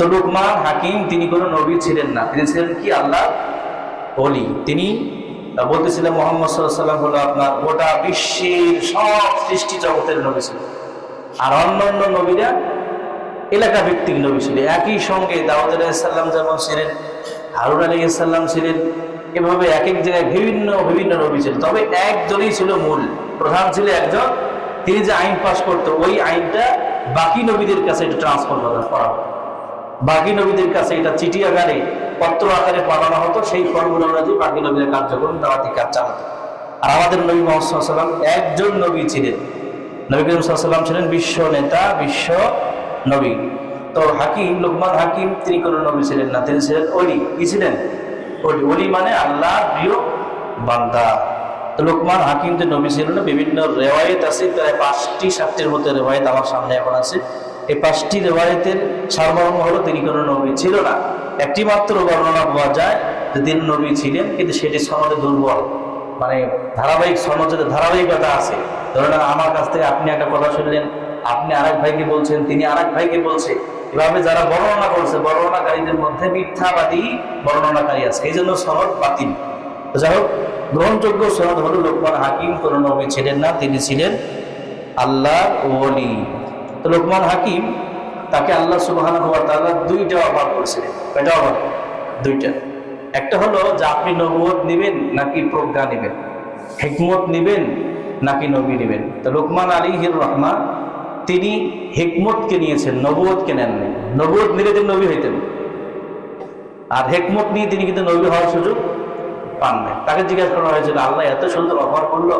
তো লুকমান, হাকিম, তিনি কোনো নবী ছিলেন না। তিনি ছিলেন কি? আল্লাহ অলি তিনি বলতেছিলেন, মোহাম্মদ সাল্লাম হলো আপনার গোটা বিশ্বের সব সৃষ্টি জগতের নবী ছিল। আর অন্য অন্য নবীরা এলাকা ভিত্তিক নবী ছিল। একই সঙ্গে দাউদ আলাইসাল্লাম যেমন ছিলেন, হারুন আলাইসাল্লাম ছিলেন, এভাবে এক এক জায়গায় বিভিন্ন বিভিন্ন নবী ছিল। তবে একজনই ছিল মূল। প্রধান ছিল একজন। তিনি যে আইন পাশ করতো, ওই আইনটা বাকি নবীদের কাছে এটা ট্রান্সফার করা হতো বাকি নবীদের কাছে এটা চিঠি আকারে, পত্র আকারে পাঠানো হতো, সেই ফর্মুলা অনুযায়ী বাকি নবীদের কার্যক্রম দাওয়াতি কাজ চালাতো। আর আমাদের নবী মোহাম্মদ একজন নবী ছিলেন। নবী করিম সাল্লাম ছিলেন বিশ্ব নেতা, বিশ্ব নবী। তো হাকিম, লোকমান হাকিম, তিনি কোনো নবী ছিলেন না, তিনি ছিলেন অলি কি ছিলেন? অলি অলি মানে আল্লাহ প্রিয় বান্দা। তো লোকমান হাকিম যে নবী ছিল না, বিভিন্ন রেওয়ায়ত আছে, প্রায় পাঁচটি, সাতটির মতো রেওয়ায়ত আমার সামনে এখন আছে। এই পাঁচটি রেওয়ায়তের সারমর্ম হলো, তিনি কোনো নবী ছিল না। একটি মাত্র বর্ণনা পাওয়া যায় যে তিনি নবী ছিলেন, কিন্তু সেটি সনদে দুর্বল। মানে ধারাবাহিক সনদ যাতে ধারাবাহিকতা আছে। ধরেন আমার কাছ থেকে আপনি একটা কথা শুনলেন, আপনি আরেক ভাইকে বলছেন, তিনি আরেক ভাইকে বলছে। এভাবে যারা বর্ণনা করছে, বর্ণনাকারীদের মধ্যে মিথ্যাবাদী বর্ণনাকারী আছে। এই জন্য সনদ বাতিল। যাই হোক, গ্রহণযোগ্য সনদ হল লোকমান হাকিম, কোন নবী ছিলেন না, তিনি ছিলেন আল্লাহ ওলি। তো লোকমান হাকিম তাকে আল্লাহ সুবাহ দুইটা অফার করেছিলেন। কয়টা অফার? দুইটা। একটা হলো যে আপনি নবুয়ত নেবেন নাকি প্রজ্ঞা নেবেন? হেকমত নেবেন নাকি নবী নেবেন? তো লোকমান আলী হির রহমান, তিনি হেকমতকে নিয়েছেন নবুয়তকে নেননি। নবুয়ত নিলে তিনি নবী হইতেন। আর হেকমত নিয়ে তিনি কিন্তু নবী হওয়ার সুযোগ পান নাই তাকে জিজ্ঞাসা করা হয়েছিল, আল্লাহ এত সুন্দর অফার করল,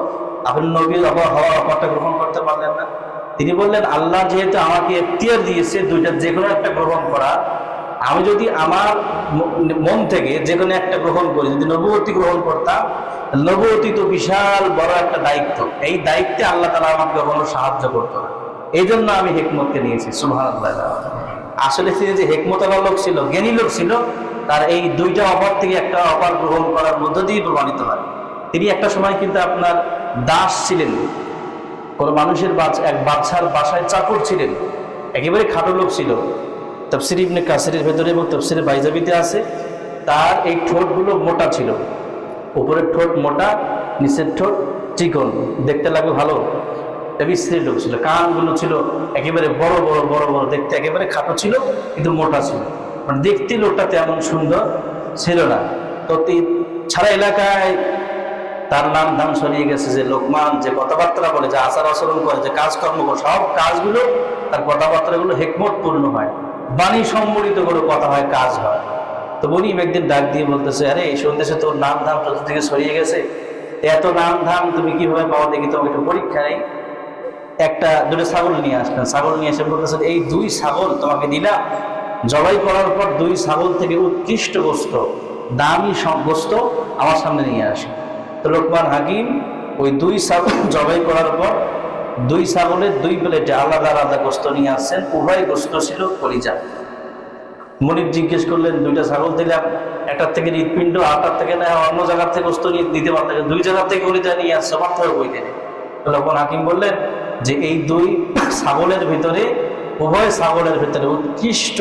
আপনি নবীর অফার হওয়ার অফারটা গ্রহণ করতে পারলেন না? তিনি বললেন, আল্লাহ যেহেতু আমাকে এখতিয়ার দিয়েছে দুইটা যে কোনো একটা গ্রহণ করা, আমি যদি আমার মন থেকে যে কোনো একটা গ্রহণ করি, যদি নবুয়তী গ্রহণ করতাম নবুয়তী তো বিশাল বড় একটা দায়িত্ব। এই দায়িত্বে আল্লাহ তালা আমাকে কখনো সাহায্য করতো না। এই জন্য আমি হেকমতকে নিয়েছি সুহান আসলে তিনি যে হেকমতালা লোক ছিল, জ্ঞানী লোক ছিল, তার এই দুইটা অপার থেকে একটা অপার গ্রহণ করার মধ্য দিয়ে প্রমাণিত হয়। তিনি একটা সময় কিন্তু আপনার দাস ছিলেন। কোন মানুষের এক বাচ্চার বাসায় চাকর ছিলেন। একেবারে খাটো লোক ছিল। তফসির ইবনে কাসিরের ভেতরে এবং তফসিরের বাইজাবিতে আছে। তার এই ঠোঁটগুলো মোটা ছিল। উপরের ঠোঁট মোটা, নিচের ঠোঁট চিকন। দেখতে লাগবে ভালো। বিশ্রী লোক ছিল। কানগুলো ছিল একেবারে বড় বড় বড় বড়। দেখতে একেবারে খাটো ছিল, কিন্তু মোটা ছিল। মানে দেখতে লোকটা তেমন সুন্দর ছিল না। তি- সারা এলাকায় তার নাম ধাম ছড়িয়ে গেছে যে লোকমান, যে কথাবার্তা বলে, যে আচার আচরণ করে, যে কাজকর্ম করে, সব কাজগুলো তার কথাবার্তাগুলো হেকমত পূর্ণ হয়। বাণী সম্বলিত করে কথা হয়, কাজ হয়। তো বনিম একদিন ডাক দিয়ে বলতেছে, আরে, এই সন্দেশে তোর নাম ধাম চতুর্দিকে সরিয়ে গেছে? এত নাম ধাম তুমি কীভাবে পাওয়া? দেখি তোমাকে একটু পরীক্ষা নেই। একটা, দুটো ছাগল নিয়ে আসলেন। ছাগল নিয়ে এসে বলতেছেন এই দুই ছাগল তোমাকে দিলাম। জবাই করার পর দুই ছাগল থেকে উৎকৃষ্ট গোস্ত দামি সব গোস্ত আমার সামনে নিয়ে আসে। লোকমান হাকিম ওই দুই ছাগল জবাই করার পর দুই ছাগলের দুই প্লেটে আলাদা আলাদা গোস্ত নিয়ে আসছেন। উভয় গোস্ত ছিল কলিজা। মনির জিজ্ঞেস করলেন, দুইটা ছাগল দিলাম, একটার থেকে হৃৎপিণ্ড আটার থেকে না, অন্য জায়গার থেকে গোস্ত নিয়ে দিতে পারতেন, দুই জায়গার থেকে কলিজা নিয়ে আসছে পার্থক্য বই দিনে তখন হাকিম বললেন যে, এই দুই ছাগলের ভিতরে, উভয় ছাগলের ভিতরে উৎকৃষ্ট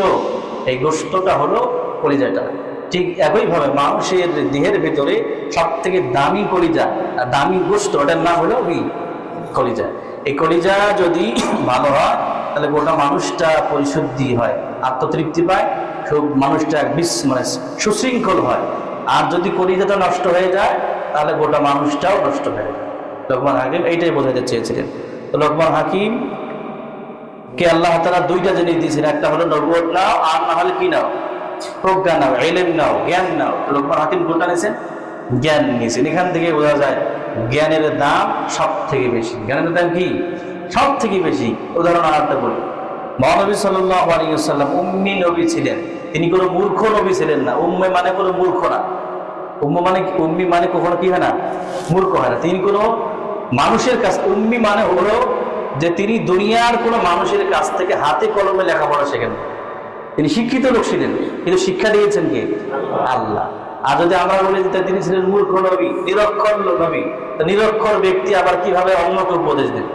এই গোস্তটা হলো কলিজাটা। ঠিক একইভাবে মানুষের দেহের ভিতরে সব থেকে দামি কলিজা দামি গোস্ত, ওটার নাম হলো ওই কলিজা। এই কলিজা যদি ভালো হয়, তাহলে গোটা মানুষটা পরিশুদ্ধি হয়, আত্মতৃপ্তি পায় সব মানুষটা বিশ মানে সুশৃঙ্খল হয়। আর যদি কলিজাটা নষ্ট হয়ে যায়, তাহলে গোটা মানুষটাও নষ্ট হয়ে যায়। লোকমান হাকিম এইটাই বোঝাতে চেয়েছিলেন। তো লোকমান হাকিম, কে আল্লাহ তারা দুইটা জিনিস দিয়েছেন, একটা হলো নবুয়ত নাও, আর না হলে কি নাও? প্রজ্ঞা নাও এলেম নাও, জ্ঞান নাও। লোকমান হাকিম কোনটা নিয়েছেন? জ্ঞান নিয়েছেন। এখান থেকে বোঝা যায় জ্ঞানের দাম সব থেকে বেশি। জ্ঞানের দাম কি? সব থেকে বেশি। উদাহরণ আর একটা বলি। মহানবী সাল্লাহ আলিয়াল্লাম উম্মি নবী ছিলেন। তিনি কোনো মূর্খ নবী ছিলেন না। উম্মে মানে কোনো মূর্খ না। উম্ম মানে উম্মি মানে কখনো কি হয় না? মূর্খ হয় না। তিনি কোনো মানুষের কাছ উম্মি মানে হলো যে তিনি দুনিয়ার কোনো মানুষের কাছ থেকে হাতে কলমে লেখাপড়া শেখেন না। তিনি শিক্ষিত লোক ছিলেন, কিন্তু শিক্ষা দিয়েছেন কে? আল্লাহ। আর যদি আমরা বলি যে তিনি ছিলেন মূর্খ নবী, নিরক্ষর নবী, তো নিরক্ষর ব্যক্তি আবার কীভাবে অন্যকে উপদেশ দেন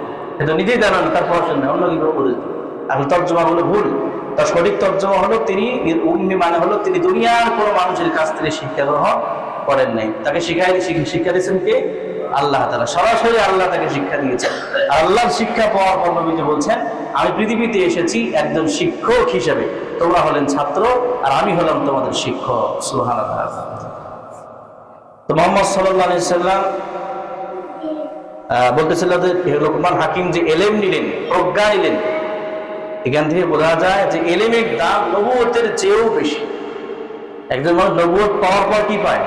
এটা নিজেই জানেন, তার পড়াশোনা অন্য কীভাবে উপদেশ দেন এখন তর্জমা হলো ভুল। তার সঠিক তর্জমা হলো তিনি উম্মি মানে হলো তিনি দুনিয়ার কোনো মানুষের কাছ থেকে শিক্ষা গ্রহণ করেন নাই। তাকে শিখাই শিক্ষা দিয়েছেন কে? আল্লাহ তালা সরাসরি আল্লাহ তাকে শিক্ষা দিয়েছেন। আল্লাহর শিক্ষা পাওয়ার পর নবীজি বলছেন, আমি পৃথিবীতে এসেছি একজন শিক্ষক হিসেবে। তোমরা হলেন ছাত্র, আর আমি হলাম তোমাদের শিক্ষক। সুহান তো মোহাম্মদ সাল্লাহ সাল্লাম বলতেছিল যে লোকমান হাকিম, যে এলেম নিলেন, প্রজ্ঞা নিলেন, এখান থেকে বোঝা যায় যে এলেমের দাম নবুয়তের চেয়েও বেশি। একজন মানুষ নবুয়ত পাওয়ার পর কি পায়?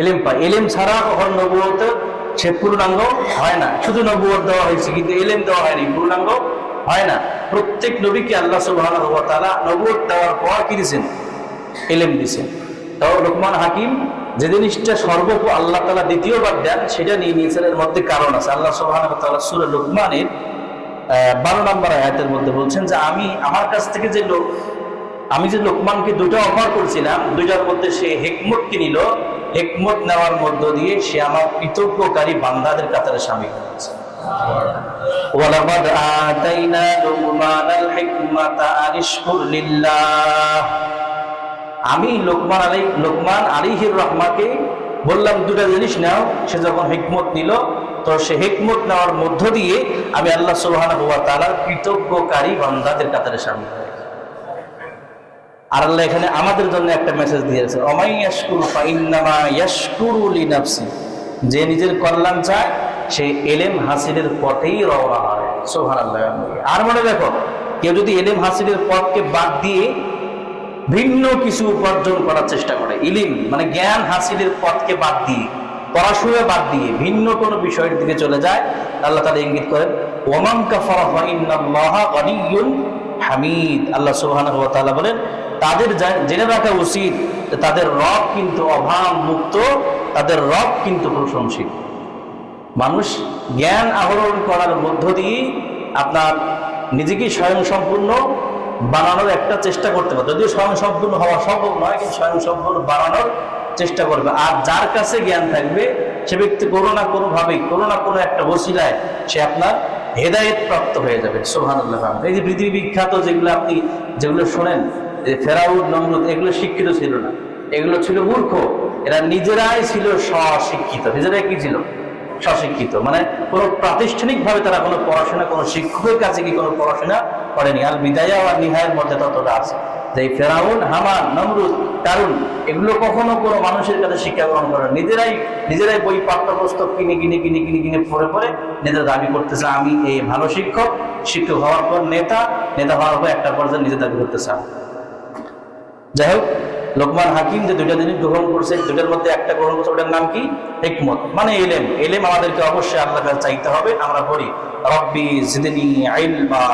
এলেম পায়। এলেম ছাড়া কখন নবুয়ত সে পূর্ণাঙ্গ হয় না। শুধু নবুয়ত দেওয়া হয়েছে, কিন্তু এলেম দেওয়া হয়নি, পূর্ণাঙ্গ হয় না। প্রত্যেক নবীকে আল্লাহ ওয়া তাআলা নবুয়ত দেওয়ার পর কি দিয়েছেন এলেম দিয়েছেন তাও লোকমান হাকিম যে জিনিসটা সর্ব আল্লাহ তালা দ্বিতীয়বার দেন, সেটা নিয়ে নিয়েছেন এর মধ্যে কারণ আছে। আল্লাহ সুবহানাহু ওয়া তাআলা লোকমানের বারো নম্বর আয়াতের মধ্যে বলছেন যে, আমি, আমার কাছ থেকে যে লোক আমি যে লোকমানকে দুটো অফার করছিলাম, দুইটার মধ্যে সে হেকমতকে নিল হেকমত নেওয়ার মধ্য দিয়ে সে আমার কৃতজ্ঞকারী বান্দাদের কাতারে সামিল হয়েছে। আমি লোকমান আলী লোকমান আলিহির রহমাকে বললাম, দুটা জিনিস নাও। সে যখন হিকমত নিল, তো সে হিকমত নেওয়ার মধ্য দিয়ে আমি আল্লাহ সুবহান হুয়া তালার কৃতজ্ঞকারী বান্দাদের কাতারে সামিল আর আল্লাহ এখানে আমাদের জন্য একটা মেসেজ দিয়েছে। অমাই যে নিজের কল্যাণ চায়, সে এলেম হাসিলের পথেই রওনা হয়। সুবহানাল্লাহ। আর মনে দেখো কেউ যদি এলেম হাসিলের পথকে বাদ দিয়ে ভিন্ন কিছু উপার্জন করার চেষ্টা করে, ইলিম মানে জ্ঞান হাসিলের পথকে বাদ দিয়ে পড়াশোনা বাদ দিয়ে ভিন্ন কোনো বিষয়ের দিকে চলে যায়, আল্লাহ তালা ইঙ্গিত করেন, ওমান কাফারা হামিদ। আল্লাহ ওয়া বলেন তাদের জেনে রাখা উচিত তাদের রব কিন্তু অভাব মুক্ত, তাদের রব কিন্তু প্রশংসিত। মানুষ জ্ঞান আহরণ করার মধ্য দিয়ে আপনার নিজেকে স্বয়ং সম্পূর্ণ বানানোর একটা চেষ্টা করতে পারে। যদিও স্বয়ং সম্পূর্ণ হওয়া সম্ভব নয়, কিন্তু স্বয়ং সম্পূর্ণ বানানোর চেষ্টা করবে। আর যার কাছে জ্ঞান থাকবে, সে ব্যক্তি কোনো না কোনোভাবেই, কোনো না কোনো একটা বসিলায় সে আপনার হেদায়েত প্রাপ্ত হয়ে যাবে। সোহান এই যে পৃথিবী বিখ্যাত যেগুলো আপনি যেগুলো শোনেন যে ফেরাউদ নমরুদ, এগুলো শিক্ষিত ছিল না। এগুলো ছিল মূর্খ। এরা নিজেরাই ছিল স্বশিক্ষিত। নিজেরাই কি ছিল? স্বশিক্ষিত। মানে কোনো প্রাতিষ্ঠানিক ভাবে তারা কোনো পড়াশোনা, কোনো শিক্ষকের কাছে কি কোনো পড়াশোনা করেনি। আর বিদায়া আর নিহায়ের মধ্যে ততটা আছে। যে ফেরাউন, হামান, নমরুদ কারুন এগুলো কখনো কোনো মানুষের কাছে শিক্ষা গ্রহণ করে। নিজেরাই নিজেরাই বই, পাঠ্যপুস্তক কিনে কিনে কিনে কিনে কিনে, পড়ে পড়ে নিজেরা দাবি করতেছে, আমি এই ভালো শিক্ষক শিক্ষক হওয়ার পর নেতা নেতা হওয়ার পর একটা পর্যায়ে নিজে দাবি করতেছে। যাই হোক লোকমান হাকিম যে দুইটা জিনিস গ্রহণ করছে, দুইটার মধ্যে একটা গ্রহণ করছে, ওটার নাম কি? হিকমত। মানে এলেম এলেম আমাদেরকে অবশ্যই আল্লাহ কাছে চাইতে হবে, আমরা বলি রব্বি জিদনি আইলমা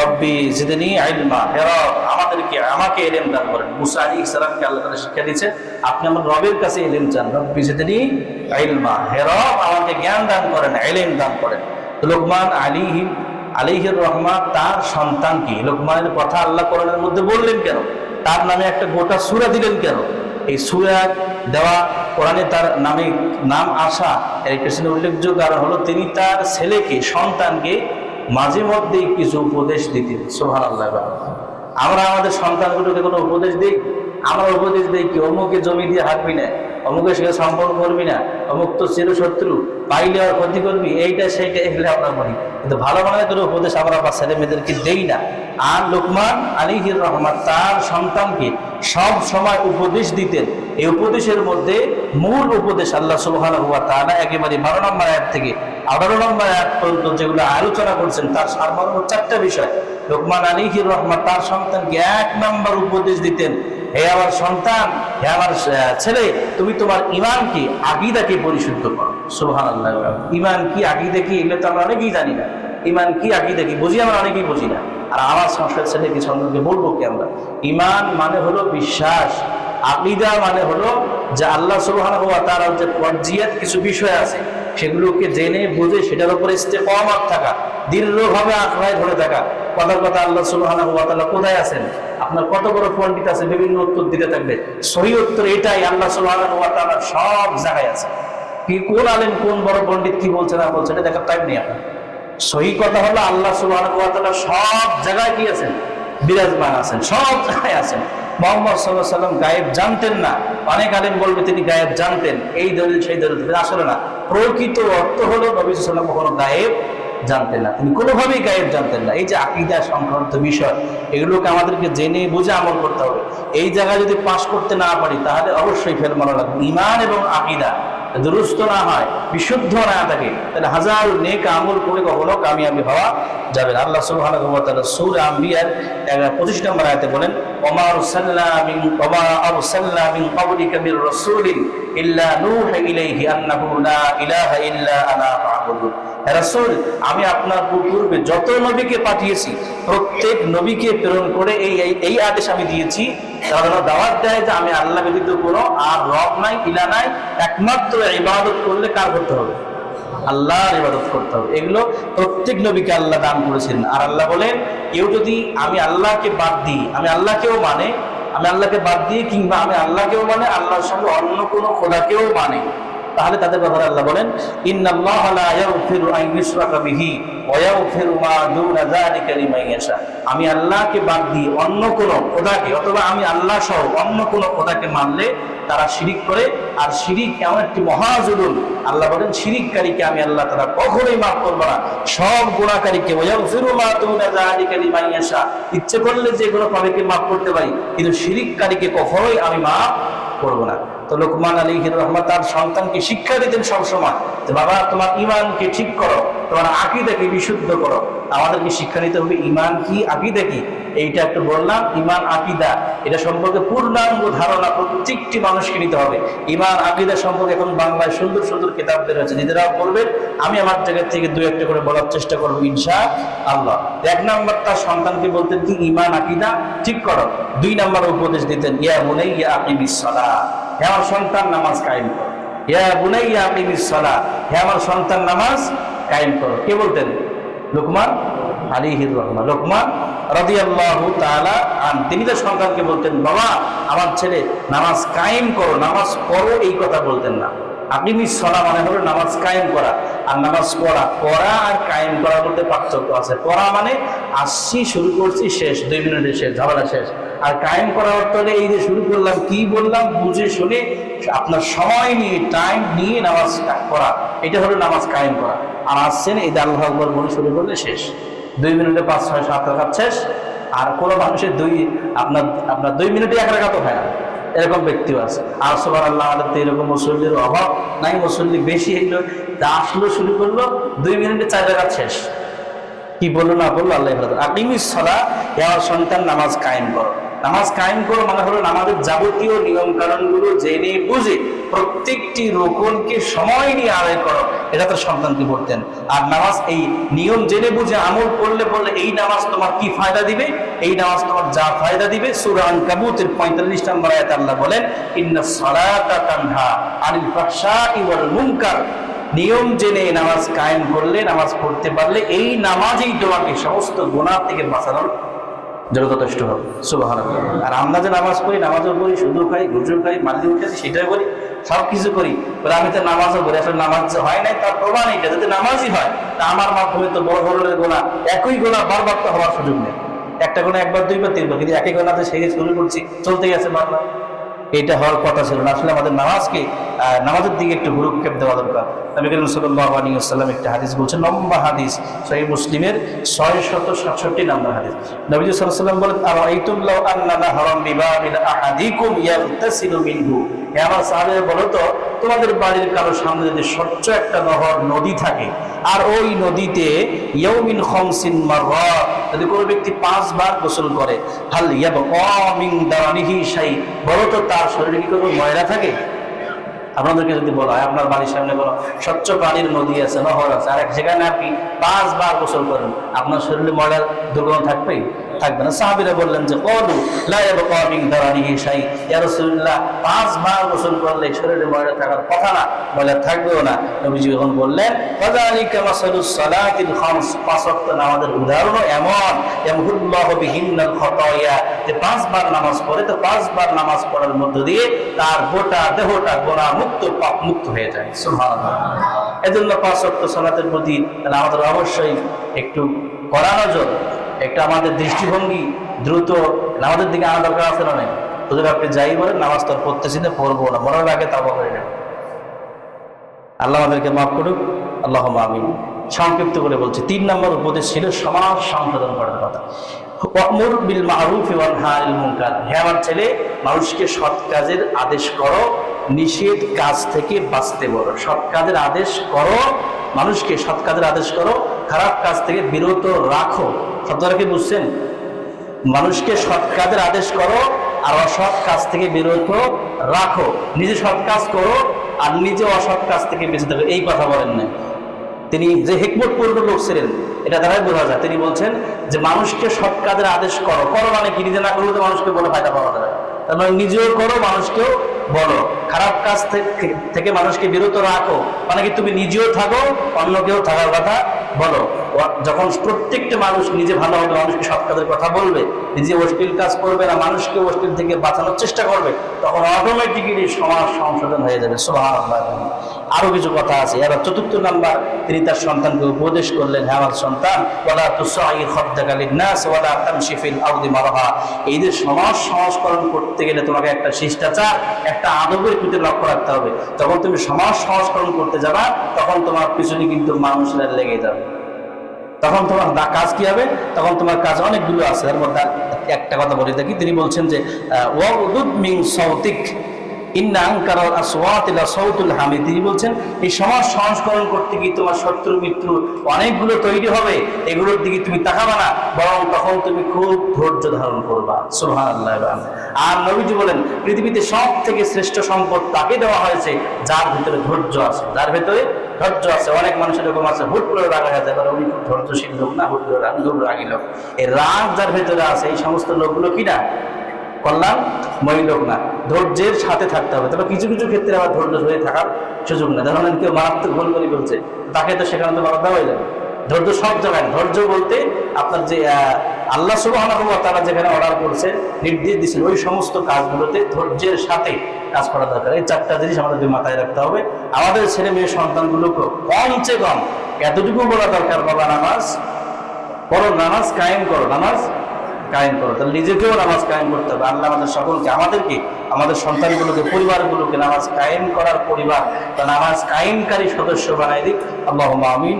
রব্বি জিদনি আইলমা হে রব, আমাদেরকে, আমাকে এলেম দান করেন। মুসা আলী ইসলামকে আল্লাহ তাআলা শিক্ষা দিয়েছে, আপনি আমার রবের কাছে এলেম চান, রব্বি জিদনি আইলমা হে রব, আমাকে জ্ঞান দান করেন এলেম দান করেন। লোকমান আলিহিম আলিহির রহমান তার সন্তান কি? লোকমানের কথা আল্লাহ কোরআনের মধ্যে বললেন কেন? তার নামে একটা গোটা সুরা দিলেন কেন? এই সুরা দেওয়া কোরআনে তার নামে নাম আসা, এর পেছনে উল্লেখযোগ্য কারণ হলো তিনি তার ছেলেকে, সন্তানকে মাঝে মধ্যেই কিছু উপদেশ দিতেন। সোহান আল্লাহ আমরা আমাদের সন্তানগুলোকে কোনো উপদেশ দিই? আমরা উপদেশ দিই কি, অমুকে জমি দিয়ে হাঁটবি না অমুকের সঙ্গে সম্পর্ক করবি না, অমুক তো চির শত্রু পাইলে আর ক্ষতি করবি, এইটা সেইটা, এগুলো আমরা বলি কিন্তু ভালো মনে করে উপদেশ আমরা বা ছেলে মেয়েদেরকে দেই না। আর লোকমান আলিহির রহমান, তার সন্তানকে সব সময় উপদেশ দিতেন। এই উপদেশের মধ্যে মূল উপদেশ আল্লাহ সুবহান হুয়া তাআলা একেবারে বারো নম্বর আয়াত থেকে আঠারো নম্বর আয়াত পর্যন্ত যেগুলো আলোচনা করছেন, তার সারমর্ম চারটা বিষয়। লোকমান আলিহির রহমান, তার সন্তানকে এক নম্বর উপদেশ দিতেন। হে আমার সন্তান, হে আমার ছেলে, তুমি তোমার ইমানকে আকিদাকে পরিশুদ্ধ করো। সুবহান আল্লাহ ইমান কি আকিদা কি? এগুলো তো আমরা অনেকেই জানি না। ইমান কি আকিদা কি? বুঝি আমরা অনেকেই বুঝি না। আর আমার সংসার ছেলে কি সম্পর্কে বলব কি আমরা? ইমান মানে হলো বিশ্বাস, আকিদা মানে হলো যে আল্লাহ সুবহান ওয়া তাআলার যে পর্যায়ের কিছু বিষয় আছে সেগুলোকে জেনে, বুঝে সেটার উপরে ইস্তেকামত থাকা, দৃঢ়ভাবে আঁকড়ায় ধরে থাকা। কথার কথা আল্লাহ তাআলা কোথায় আছেন? আপনার কত বড় পণ্ডিত আছে, বিভিন্ন উত্তর দিতে থাকবে। সহি উত্তর এটাই, আল্লাহ সুবহানাহু ওয়া সব জায়গায় আছে। কি কোন আলেম, কোন বড় পণ্ডিত, কি বলছে না বলছে, এটা দেখার টাইম নেই আপনার। সহি কথা হলো আল্লাহ সুবহানাহু ওয়া সব জায়গায় কি আছেন? বিরাজমান আছেন, সব জায়গায় আছেন। মোহাম্মদ সাল্লাহ সাল্লাম গায়েব জানতেন না। অনেক আলেম বলবে, তিনি গায়েব জানতেন। এই দলিল, সেই দলিল আসলে না। প্রকৃত অর্থ হলো নবী সাল্লাম কখনো গায়েব জানতেন না। তিনি কোনোভাবেই গায়েব জানতেন না। এই যে আকিদা সংক্রান্ত বিষয়, এগুলোকে আমাদেরকে জেনে বুঝে আমল করতে হবে। এই জায়গায় যদি পাশ করতে না পারি, তাহলে অবশ্যই ফেল মারা লাগবে ইমান এবং আকিদা দুরুস্ত না হয়, বিশুদ্ধ না থাকে, তাহলে হাজার নেক আমল করে কখনো কামিয়াবি হওয়া যাবে আল্লাহ তাআলা সূরা আম্বিয়ার 25 নম্বর আয়াতে বলেন, ওমা আরসালনা মিন, ওমা আরসালনা মিন ক্বাবলিকা মির রাসূলিন ইল্লা নূহা ইলাইহি আন্নাহু লা ইলাহা ইল্লা আনা ফা'বুদুন। রাসূল, আমি আপনার পূর্বে যত নবীকে পাঠিয়েছি, প্রত্যেক নবীকে প্রেরণ করে এই- এই আদেশ আমি দিয়েছি। আল্লাহ ইবাদত করতে হবে। এগুলো প্রত্যেক নবীকে আল্লাহ দান করেছেন। আর আল্লাহ বলেন, কেউ যদি আমি আল্লাহকে বাদ দিই, আমি আল্লাহকেও মানে আমি আল্লাহকে বাদ দিই কিংবা আমি আল্লাহকেও মানে আল্লাহর সঙ্গে অন্য কোনো খোদাকেও মানে। তাহলে তাদের ব্যাপারে আল্লাহ বলেন আমি আল্লাহকে বাদ দিয়ে অন্য কোন খোদাকে, অথবা আমি আল্লাহ সহ অন্য কোন খোদাকে মানলে তারা শিরিক করে, আর শিরিক এমন একটি মহাজুলুম। আল্লাহ বলেন, শিরিককারীকে আমি আল্লাহ তারা কখনোই মাফ করব না। সব ইয়াশা। ইচ্ছে করলে যে কোনো পাপকে মাফ করতে পারি, কিন্তু শিরিককারীকে কখনোই আমি মাফ করব না। তো লোকমান আলী রহমান তার সন্তানকে শিক্ষা দিতেন সবসময় যে, বাবা, তোমার ইমানকে ঠিক করো, তোমার আকিদাকে বিশুদ্ধ করো। আমাদেরকে শিক্ষা নিতে হবে ইমান কি, আকিদা কি? এইটা একটু বললাম, ইমান, আকিদা, এটা সম্পর্কে পূর্ণাঙ্গ ধারণা প্রত্যেকটি মানুষকে নিতে হবে। ইমান, আকিদা সম্পর্কে এখন বাংলায় সুন্দর সুন্দর কিতাব বের হয়েছে। নিজেরাও বলবেন আমি আমার জায়গা থেকে দু একটা করে বলার চেষ্টা করব ইনশা আল্লাহ এক নাম্বার, তার সন্তানকে বলতেন কি, ইমান, আকিদা ঠিক করো। দুই নাম্বার উপদেশ দিতেন, ইয়া মুনাই ইয়া আকিমিস সালাহ হে আমার সন্তান, নামাজ কায়েম করো। ইয়া বুনাইয়া আকিমিস সালাহ হে আমার সন্তান, নামাজ কায়েম করো। কে বলতেন? লোকমান আলিহির রহমান। লোকমান রাদিয়াল্লাহু তাআলা আন। তিনি তার সন্তানকে বলতেন, বাবা, আমার ছেলে, নামাজ কায়েম করো, নামাজ পড়ো, এই কথা বলতেন না। আকিমিস সলা মানে হলো নামাজ কায়েম করা। আর নামাজ পড়া পড়া আর কায়েম করার মধ্যে পার্থক্য আছে। পড়া মানে আসছি, শুরু করছি, শেষ, দুই মিনিটে শেষ, ঝামেলা শেষ। আর কায়েম করার অর্থ হলে এই যে শুরু করলাম, কি বললাম? বুঝে শুনে আপনার সময় নিয়ে টাইম নিয়ে নামাজ করা এটা হলো নামাজ কায়েম করা। আর আসছেন এই আল্লাহ আকবর বলে শুরু করলে শেষ। দুই মিনিটে পাঁচ, ছয়, সাত রাখাত শেষ। আর কোনো মানুষের দুই, আপনার আপনার দুই মিনিটে এক রাখাতো হয় না। এরকম ব্যক্তিও আছে। আর সবার আল্লাহ তো এরকম মুসল্লির অভাব নাই। মুসল্লি বেশি এগুলো তা আসলো, শুরু করল, দুই মিনিটে চার রাখাত শেষ। কি বলল, না বলল, আল্লাহ আকিমিস সলা আমার সন্তান নামাজ কায়েম করো। নামাজ কায়েম করো মানে হলো নামাজের যাবতীয় নিয়ম কারণগুলো জেনে বুঝে প্রত্যেকটি রোকনকে সময় নিয়ে আদায় করো। এটা তো সন্তানকে বলতেন আর নামাজ এই নিয়ম জেনে বুঝে আমল করলে বললে এই নামাজ তোমার কি ফায়দা দিবে? এই নামাজ তোমার যা ফায়দা দিবে? সুরান কাবুতের পঁয়তাল্লিশ নম্বর আয়াত আল্লাহ বলেন, ইন্না সালাতা তানহা আনিল ফাহশাই ওয়াল মুনকার। নিয়ম জেনে নামাজ কায়েম করলে, নামাজ পড়তে পারলে এই নামাজই তোমাকে সমস্ত গুণার থেকে বাঁচানোর জন্য যথেষ্ট হবে সুবাহ আর আমরা যে নামাজ পড়ি, নামাজও পড়ি শুধু খাই গুজুর খাই মাল্লি উঠেছি, সেটাই করি সব কিছু করি আমি তো নামাজও করি আসলে নামাজ হয় নাই, তার প্রমাণ এটা যদি নামাজই হয়, তা আমার মাধ্যমে তো বড় ধরনের গোনা, একই গোনা বারবার তো হওয়ার সুযোগ নেই। একটা গোনা একবার, দুইবার, তিনবার, কিন্তু একই গোনাতে সেই শুরু করছি চলতে গেছে বারবার। এটা হওয়ার কথা ছিল না। আসলে আমাদের নামাজকে নামাজের দিকে একটু হুরুক্ষেপ দেওয়া দরকার। নবী করিম ওয়াসাল্লাম একটা হাদিস বলছেন, লম্বা হাদিস, সহিহ মুসলিমের 667 নম্বর হাদিস। নবী সাল্লাম বলেন আর আইতুম লাউ আন্না নাহরাম বিবাবিল আহাদিকুম ইয়াগতাসিলু মিনহু? হে আমার সাহাবীরা, বলো তো তোমাদের বাড়ির কারও সামনে যদি স্বচ্ছ একটা নহর নদী থাকে, আর ওই নদীতে ইয়ৌমিন খমসিন যদি কোনো ব্যক্তি পাঁচবার গোসল করে, হাল অমিং দাওয়ানিহি শাই, বলো তো তার শরীরে কি কোনো ময়লা থাকে? আপনাদেরকে যদি বলা হয় আপনার বাড়ির সামনে বলো, স্বচ্ছ পানির নদী আছে, নহর আছে, আর এক সেখানে আপনি পাঁচবার গোসল করেন, আপনার শরীরে ময়লার দুর্গন্ধ থাকবেই? থাকবে না। সাহাবিরা বললেন যে কলু লাইব কমিং দাঁড়ানি শাই। পাঁচবার গোসল করলে শরীরে ময়লা থাকার কথা না, ময়লা থাকবেও না। নবীজি যখন বললেন ফাযালিকা মাসালুস সালাতিল খামস, পাঁচ ওয়াক্ত নামাজের উদাহরণও এমন, ইয়ামহুল্লাহু বিহিন্নাল খতায়া, যে পাঁচবার নামাজ পড়ে, তো পাঁচবার নামাজ পড়ার মধ্য দিয়ে তার গোটা দেহটা গোনা মুক্ত পাপ মুক্ত হয়ে যায়। এজন্য পাঁচ ওয়াক্ত সালাতের প্রতি আমাদের অবশ্যই একটু কড়া নজর। একটা আমাদের দৃষ্টিভঙ্গি দ্রুত নামাজের দিকে আনা দরকার আছে না নেই? হুজুর আপনি যাই বলেন, নামাজ তো আর পড়তেছি না, পড়ব না, মরার আগে তাবা করে নেব আল্লাহ আমাদেরকে মাফ করুক আল্লাহ আমিন। সংক্ষিপ্ত করে বলছি, তিন নম্বর উপদেশ ছিল সমাজ সংশোধন করার কথা। ওয়ামুর বিল মারুফ হানিল মুনকার। হে আমার ছেলে, মানুষকে সৎ কাজের আদেশ করো, নিষেধ কাজ থেকে বাঁচতে বলো। সৎ কাজের আদেশ করো, মানুষকে সৎ কাজের আদেশ করো খারাপ কাজ থেকে বিরত রাখো। শব্দটা কি বুঝছেন? মানুষকে সৎ কাজের আদেশ করো আর অসৎ কাজ থেকে বিরত রাখো। নিজে সৎ কাজ করো আর নিজে অসৎ কাজ থেকে বেঁচে থাকো। এই কথা বলেন না তিনি যে হেকমতপূর্ণ লোক ছিলেন, এটা দ্বারাই বোঝা যায়। তিনি বলছেন যে মানুষকে সৎ কাজের আদেশ করো। করো মানে কি? নিজে না করলে তো মানুষকে বলে ফায়দা পাওয়া যায় তার মানে নিজেও করো, মানুষকেও বলো। খারাপ কাজ থেকে- মানুষকে বিরত রাখো। মানে কি? তুমি নিজেও থাকো, অন্যকেও থাকার কথা বলো যখন প্রত্যেকটা মানুষ নিজে ভালো হবে, মানুষকে সৎ কাজের কথা বলবে, নিজে অশ্লীল কাজ করবে না, মানুষকে অশ্লীল থেকে বাঁচানোর চেষ্টা করবে, তখন অটোমেটিক্যালি সমাজ সংশোধন হয়ে যাবে। সোহান আরও কিছু কথা আছে। এবার চতুর্থ নাম্বার, তিনি তার সন্তানকে উপদেশ করলেন হ্যাঁ সন্তান, ওয়ালা তামশিফিল আউদি মারহা। এই যে সমাজ সংস্করণ করতে গেলে তোমাকে একটা শিষ্টাচার, একটা আদবের প্রতি লক্ষ্য রাখতে হবে। যখন তুমি সমাজ সংস্করণ করতে যাবা, তখন তোমার পিছনে কিন্তু মানুষরা লেগে যাবে। তখন তোমার কাজ কি হবে? তখন তোমার কাজ অনেকগুলো আছে। এর মধ্যে একটা কথা বলে দেখি। তিনি বলছেন যে ওয়াউদুদ মিন সৌতিক সংস্করণ করতে গিয়ে তোমার অনেকগুলো তৈরি হবে, এগুলোর দিকে তুমি বরং তখন তুমি খুব ধৈর্য ধারণ করবা। আর বলেন, পৃথিবীতে সব থেকে শ্রেষ্ঠ সম্পদ তাকে দেওয়া হয়েছে, যার ভিতরে ধৈর্য আছে। যার ভিতরে ধৈর্য আছে? অনেক মানুষের এরকম আছে, হুট করে রাগ হয়ে যায় উনি খুব ধৈর্যশীল লোক না, হুট করে রাগ খুব রাগী লোক। এই রাগ যার ভেতরে আছে, এই সমস্ত লোকগুলো কি না? কল্যাণ মই না। ধৈর্যের সাথে থাকতে হবে। তবে কিছু কিছু ক্ষেত্রে আবার ধৈর্য ধরে থাকার সুযোগ নেই। ধরেন কেউ মারাত্মক ভুল করে বলছে, তাকে তো সেখানে তো বাধা হয়ে যাবে। ধৈর্য সব জায়গায় ধৈর্য বলতে আপনার যে আল্লাহ সুবাহ তারা যেখানে অর্ডার করছে, নির্দেশ দিচ্ছেন ওই সমস্ত কাজগুলোতে ধৈর্যের সাথে কাজ করা দরকার। এই চারটা জিনিস আমাদের মাথায় রাখতে হবে। আমাদের ছেলে মেয়ে সন্তানগুলোকে কমচে কম, এতটুকু বলা দরকার, বাবা নামাজ পড়ো, নামাজ কায়েম করো। নামাজ কায়েম করো। তাহলে নিজেকেও নামাজ কায়েম করতে হবে। আল্লাহ আমাদের সকলকে, আমাদেরকে, আমাদের সন্তানগুলোকে, পরিবারগুলোকে নামাজ কায়েম করার পরিবার বা নামাজ কায়েমকারী সদস্য বানাই দিক। আল্লাহ আমিন।